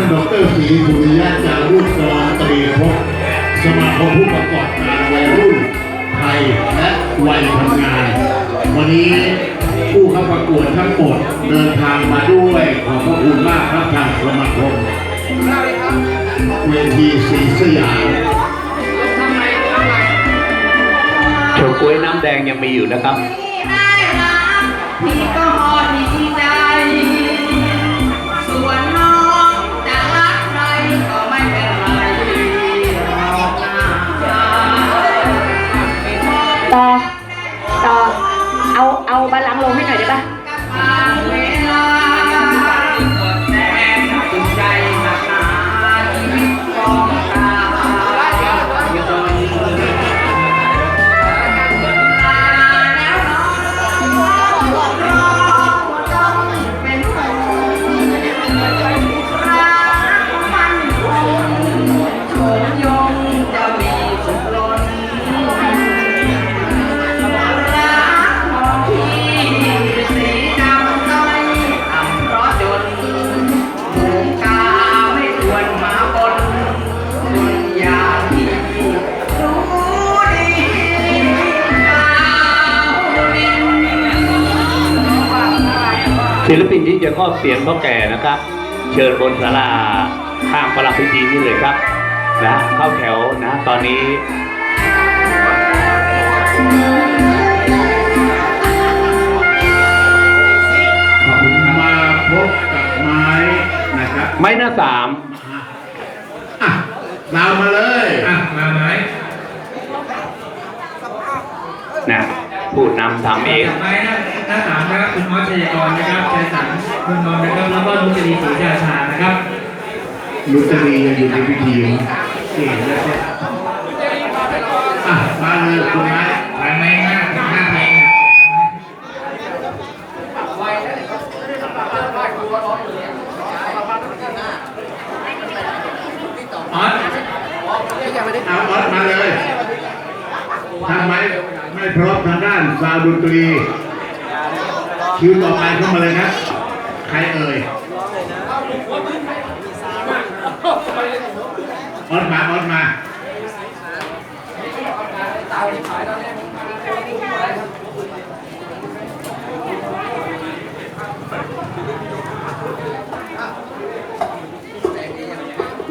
านดรศรีสุริยะจารุกรตรีภพสมาคมผู้ประกอบการวัยรุ่นไทยและวัยทำงาน วันนี้ผู้เข้าประกวดทั้งหมดเดินทางมาด้วยขอบพระคุณมากครับทางสมาคมเวทีศรีสยามโชกุยน้ำแดงยังมีอยู่นะครับ เสียงพ่อแก่นะครับ เชิญบนศาลาข้างประลักพิธีนี่เลยครับนะเข้าแถวนะตอนนี้ขอบคุณครับมาพบกับไม้นะครับไม้หน้าสามอะดาวมาเลยอะมาไหมนะพูดนำทำเองจากไม้หน้าหน้าสามนะครับคุณมอสชัยกรนะครับชัยสัน คุณนนท์นะครับแล้วก็นุจรีศรีชาชานะครับลุตรียังอยู่ในพิธีเก่งเลยเนี่ยอะมาเลยคุณไม้ไปไหมหน้าหน้าเพลงอะออสเอาออสมาเลยทำไมไม่พร้อมทางด้านซาวดนตรีคิวต่อไปเข้ามาเลยครับ รเอ่ยออสมาออสมา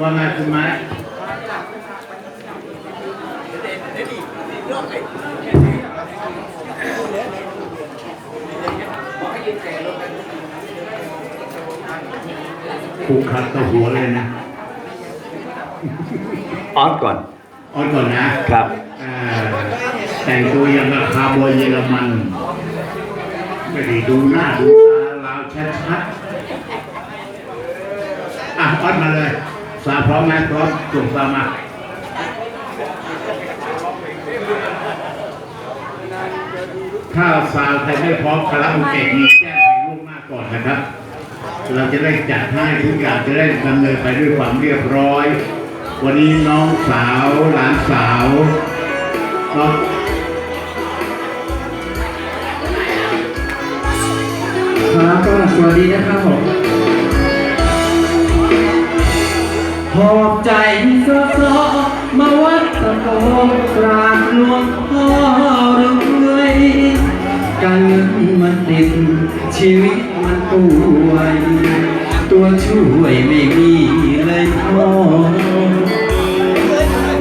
ว่าไงคุณไหม ผูกขัดกับหัวเลยนะออสก่อนออนก่อนนะครับอ่าแต่งตัวอย่างกับคาร์บอยเยอรมันไม่ได้ดูหน้าดูตาลาวชัดๆอะออนมาเลยสาพร้อมไหมพร้อมส่งสามาถ้าสาวใครไม่พร้อมคาราโอเกะมีแจ้งไปล่วงหน้าก่อนนะครับ เราจะได้จัดให้ทุกอย่างจะได้ดำเนินไปด้วยความเรียบร้อย วันนี้น้องสาวหลานสาวน้องครับก็วัสดีนะครับผมหอบใจซอซอมาวัดตะโกกราบหลวงพ่อรวยการเงินมันติดชีวิต ป่วย ตัวช่วยไม่มีเลยพ่อ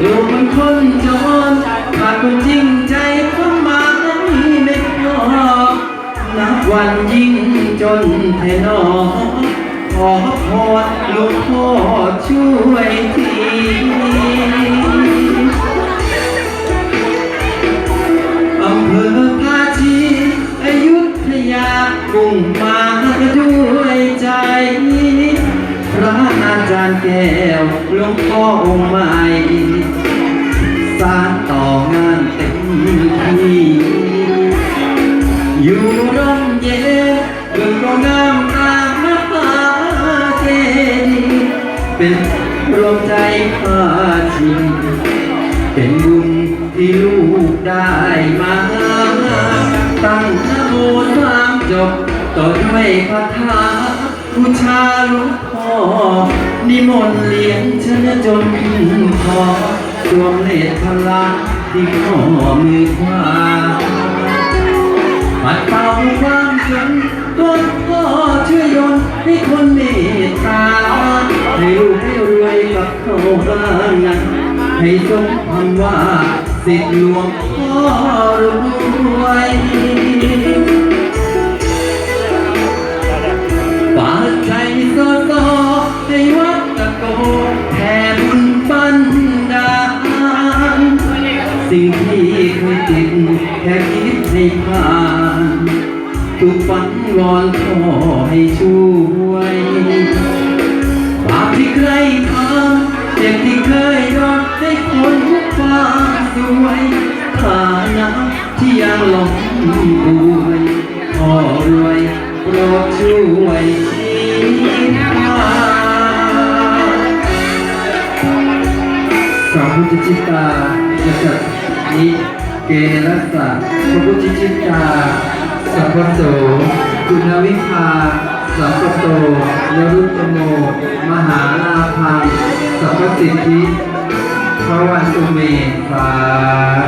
ลูมันคนจนขาดคนจริงใจเข้ามาในครอบนับวันยิ่งจนเทนอขอพรลูกพ่อช่วยที พ่อองค์ใหม่สานต่องานเต็มที่อยู่ร่มเย็นเบื้องก็งามตามมหาเจดีย์เป็นรวมใจพาชีเป็นบุญที่ลูกได้มาตั้งนะโมสามจบต่อด้วยคาถาบูชาหลวงพ่อ นิมนต์เลี้ยงฉันจนพอรวมเลทพลังที่ข้อมือขวาปัดเป่าความจนต้นพ่อช่วยยนให้คนเมตตาให้ลูกให้รวยกับเขาบ้างนะให้สมคำว่าสิทธิหลวงพ่อรวย ค่คิดให้ผ่านทุกฝันวอนขอให้ช่วยบาปที่ใครทำเจ็บที่เคยโดนให้คนความสวยฐานะที่ยังหลงป่วยขอรวยโปรดช่วยชี้ทางสัมพุทธจิตาจะจัดนิ เกรัสสะพระพุทธจิตาสัพพโสคุณวิภาสัพพโตยรุตโม มหาลาภังสัพพสิทธิพระวันตุเมสา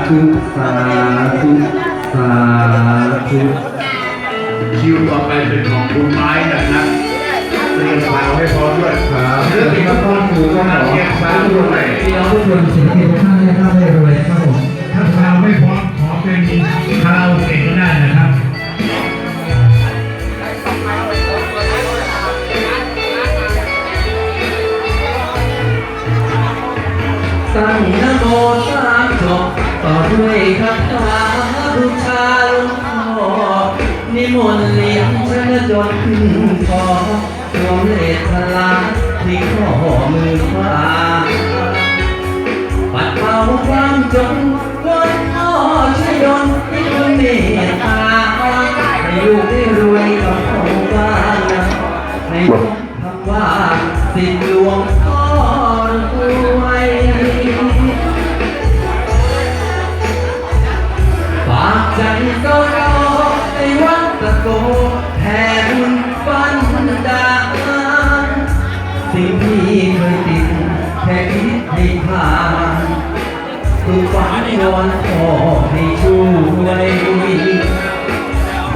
ธุสาธุสาธุคิวต่อไปเป็นของคุณไม้นะครับเตรียมเปล่าให้พร้อมด้วยครับเรื่องนี้ก็ต้องถูกต้องเก็บเปล่าวด้วยพี่น้องทุกคนสิ่งที่ทุกท่านได้รับได้รวยครับผม คาราโอเกะก็ได้นะครับตั้งนโมสามจบต่อด้วยคาถาบูชาหลวงพ่อนิมนต์เลี้ยงฉันจนขึ้นคอรวมเลทพลังที่ข้อมือขวาปัดเป่าความจน เคยติดแค่คิดให้ผ่านทุกฝันวอนขอให้ช่วย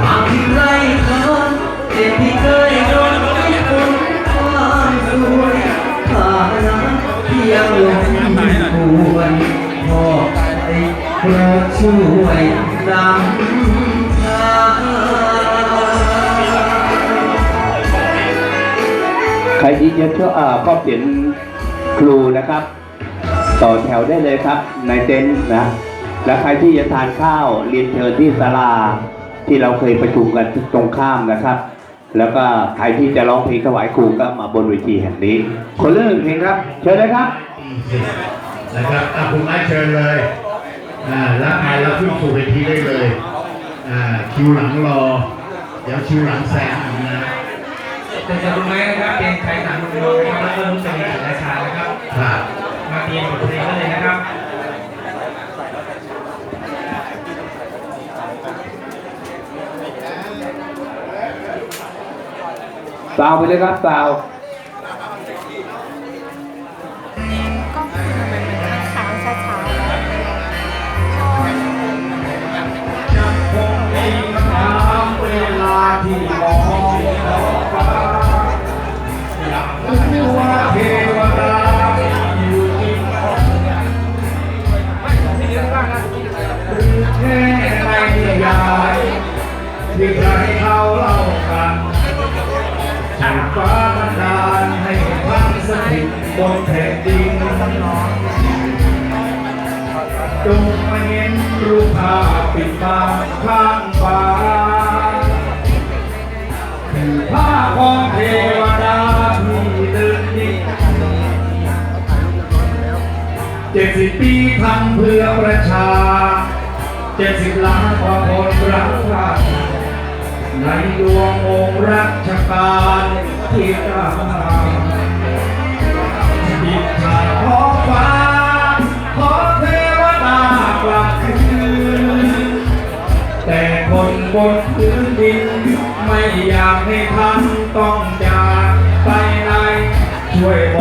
บางทีไรเคินเจ็บที่เคยโดนให้คนความสวยฐานะที่ยังลงป่วยพอไอ้โปรดช่วยนำ ใครที่จะช่วอ่าก็เปลี่ยนครูนะครับ ต่อแถวได้เลยครับ ในเต็นท์นะ และใครที่จะทานข้าวเรียนเชิญที่ศาลาที่เราเคยประชุมกันตรงข้ามนะครับ แล้วก็ใครที่จะร้องเพลงถวายครูก็มาบนเวทีแห่งนี้ คนเรื่องเพลงครับ เชิญเลยครับนะครับอะคุณไม้เชิญเลยอ่ารับงานแล้วขึ้นสู่เวทีได้เลยอ่าคิวหลังรอ เดี๋ยวคิวหลังแซงนะ แต่จะรู้ไหมนะครับเตียงไทยสามมุมโลนะครับแล้วก็นุ่งจะมีสีราชานะครับครับมาเตรียมบทเพลงกันเลยนะครับสาวไปเลยครับสาว ยายที่ใครเขาเล่ากันให้ฟ้าบันดาลให้พังสถิตบนแผ่นดินจงมาเห็นรูปภาพปิดบางข้างฟ้าคือผ้าของเทวดาที่เดินดินเจ็ดสิบปีทำเพื่อประชา เจ็ดสิบล้านความคนรักชาติในดวงองค์รัชกาลที่เก้าอิจฉาขอฟ้า ขอเทวดากลับคืน แต่คนบนพื้นดิน ไม่อยากให้ท่านต้องจากไปไหนช่วย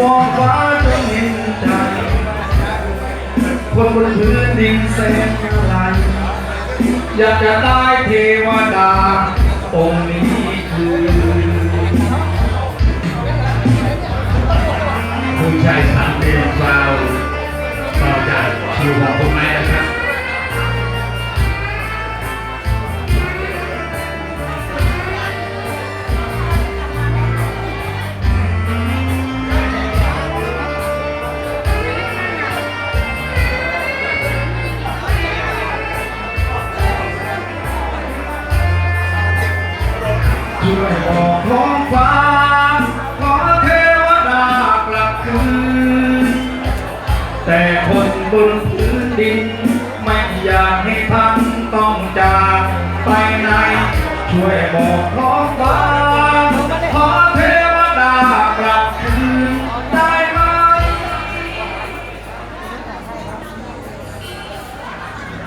วอฟ้าจงเห็นใจคนบนพื้นดินแสนอะไรอยากจะได้เทวดาองค์นี้คือผู้ชายสามเป็นฟาวต่อจากคิวของคุณแม่นะครับ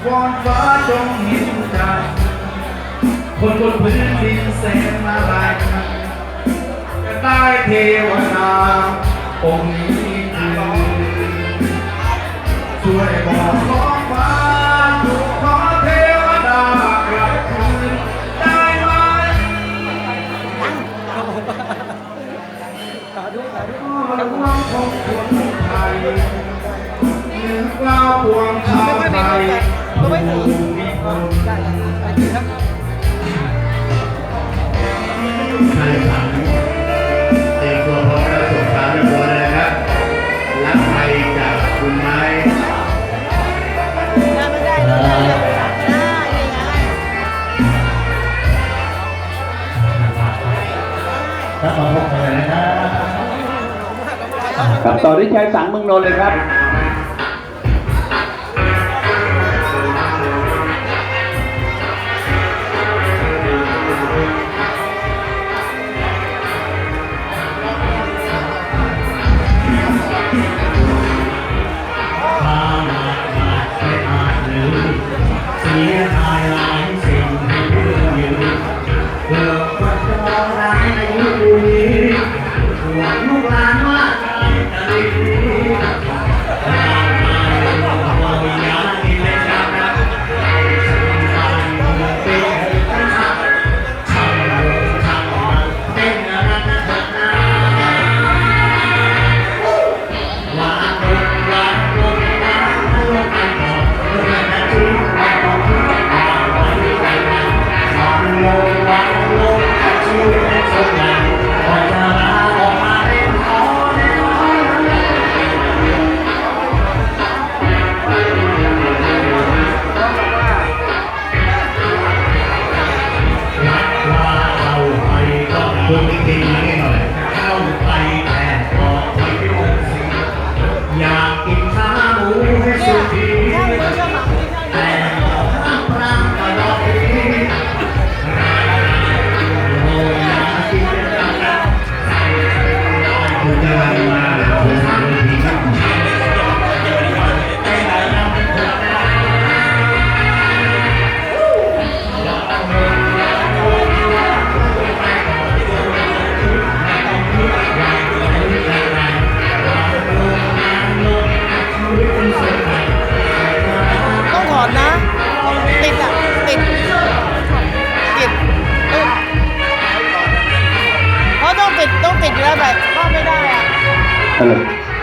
วอนฟ้าจงเห็นใจคนบนพื้นดินแสนอะไรจะได้เทวดาองค์นี้คือช่วยบอกขอฟ้าขอเทวดากลับคืนได้ไหมขอระวังของคนไทยเหนือกล้าวปวงชาวไทย ผู้มีคนใช่ครับเตรียมตัวพร้อมแล้วส่งสารเรียบร้อยแล้วนะครับรับไปจากคุณไม้ถ้าขอพบกันเลยนะครับครับต่อที่ชายสังเมืองนนท์เลยครับ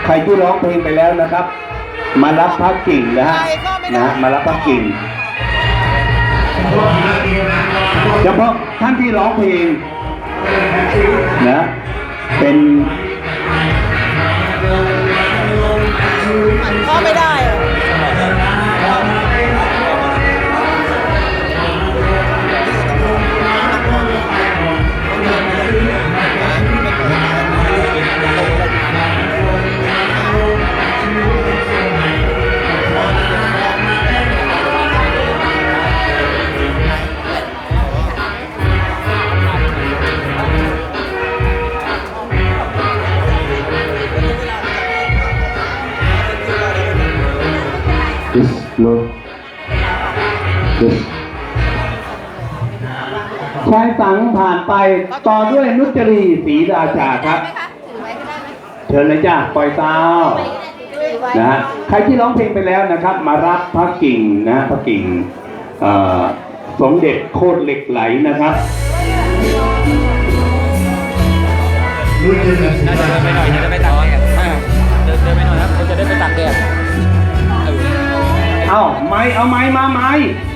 ใครที่ร้องเพลงไปแล้วนะครับ มารับพักกิ่งนะฮะนะฮะมารับพักกิ่งเฉพาะท่านที่ร้องเพลงนะเป็นเข้าไม่ได้ ดิสชายสังผ่านไปต่อด้วยนุจรีศรีราชาครับเชิญเลยจ้าปล่อยเต้านะฮะใครที่ร้องเพลงไปแล้วนะครับ มารับพระกิ่งนะพระกิ่งเอ่อสมเด็จโคตรเหล็กไหลนะครับรู้จักสิเดินไปหน่อยจะได้ไปตากแดดเดินเดินไปหน่อยครับจะได้ไปตากแดดเอาไม้เอาไม้มาไม้เ